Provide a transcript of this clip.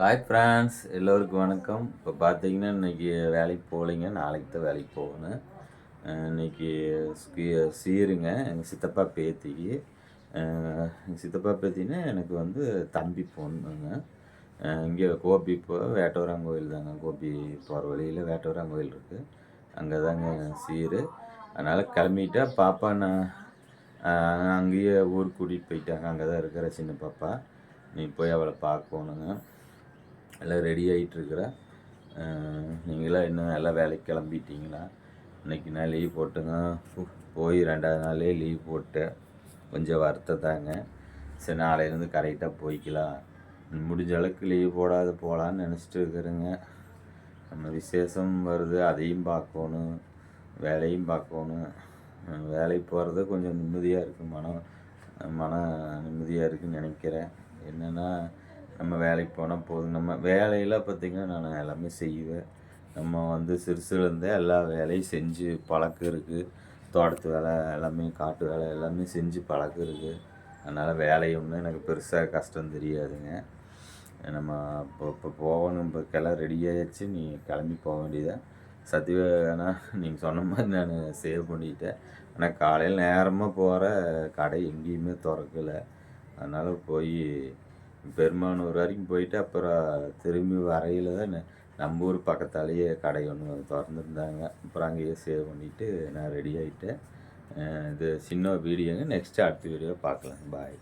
Hi friends எல்லோருக்கும் வணக்கம். இப்போ பார்த்தீங்கன்னா இன்றைக்கி வேலைக்கு போகலைங்க. நாளைக்கு தான் வேலைக்கு போகணும். இன்றைக்கி இன்னைக்கு சீருங்க. எங்கள் சித்தப்பா பேத்திக்கு. எங்கள் சித்தப்பா பேத்தின்னா எனக்கு வந்து தம்பி பொண்ணுங்க. இங்கே கோபி இப்போ வேட்டவராங் கோயில் தாங்க. கோபி போகிற வழியில் வேட்டவராங் கோயில் இருக்குது அங்கே தாங்க சீரு. அதனால் கிளம்பிட்டா பாப்பா நான் அங்கேயே ஊருக்கு கூட்டிகிட்டு போயிட்டாங்க. அங்கே தான் இருக்கிற சின்ன பாப்பா. நீ போய் அவளை பார்க்கணுங்க. எல்லாம் ரெடி ஆகிட்டுருக்குறேன் நீங்களாம் இன்னும் எல்லாம் வேலைக்கு கிளம்பிட்டீங்களா? இன்னைக்கு நான் லீவ் போட்டுங்க. போய் ரெண்டாவது நாளே லீவ் போட்டேன். கொஞ்சம் வருத்தம் தாங்க. சரி நாளையிலேருந்து கரெக்டாக போய்க்கலாம். முடிஞ்ச அளவுக்கு லீவ் போடாத போகலான்னு நினச்சிட்டு இருக்கிறேங்க. நம்ம விசேஷம் வருது அதையும் பார்க்கணும் வேலையும் பார்க்கணும். வேலைக்கு போகிறது கொஞ்சம் நிம்மதியாக இருக்குது மனம் மன நிம்மதியாக இருக்குன்னு நினைக்கிறேன். என்னென்னா நம்ம வேலைக்கு போனால் போதும். நம்ம வேலையில் பார்த்திங்கன்னா நான் எல்லாமே செய்வேன். நம்ம வந்து சிறுசுலேருந்தே எல்லா வேலையும் செஞ்சு பழக்கம் இருக்குது தோட்டத்து வேலை எல்லாமே காட்டு வேலை எல்லாமே செஞ்சு பழக்கம் இருக்குது அதனால் வேலை ஒன்றும் எனக்கு பெருசாக கஷ்டம் தெரியாதுங்க. நம்ம இப்போ இப்போ போகணும் இப்போ கிளம்ப ரெடியாகிடுச்சு நீ கிளம்பி போக வேண்டியதான் சத்தியவேனா நீங்கள் சொன்ன மாதிரி நான் சேவ் பண்ணிக்கிட்டேன் ஆனால் காலையில் நேரமாக போகிற கடை எங்கேயுமே திறக்கலை. அதனால் போய் பெருமானூர் வரைக்கும் போயிட்டு அப்புறம் திரும்பி வரையில் தான் நம்ம ஊர் பக்கத்தாலேயே கடை ஒன்று திறந்துருந்தாங்க. அப்புறம் அங்கேயே சேவ் பண்ணிவிட்டு நான் ரெடி ஆகிட்டேன் இது சின்ன வீடியோங்க நெக்ஸ்ட்டு அடுத்த வீடியோ பார்க்கலாம். பாய்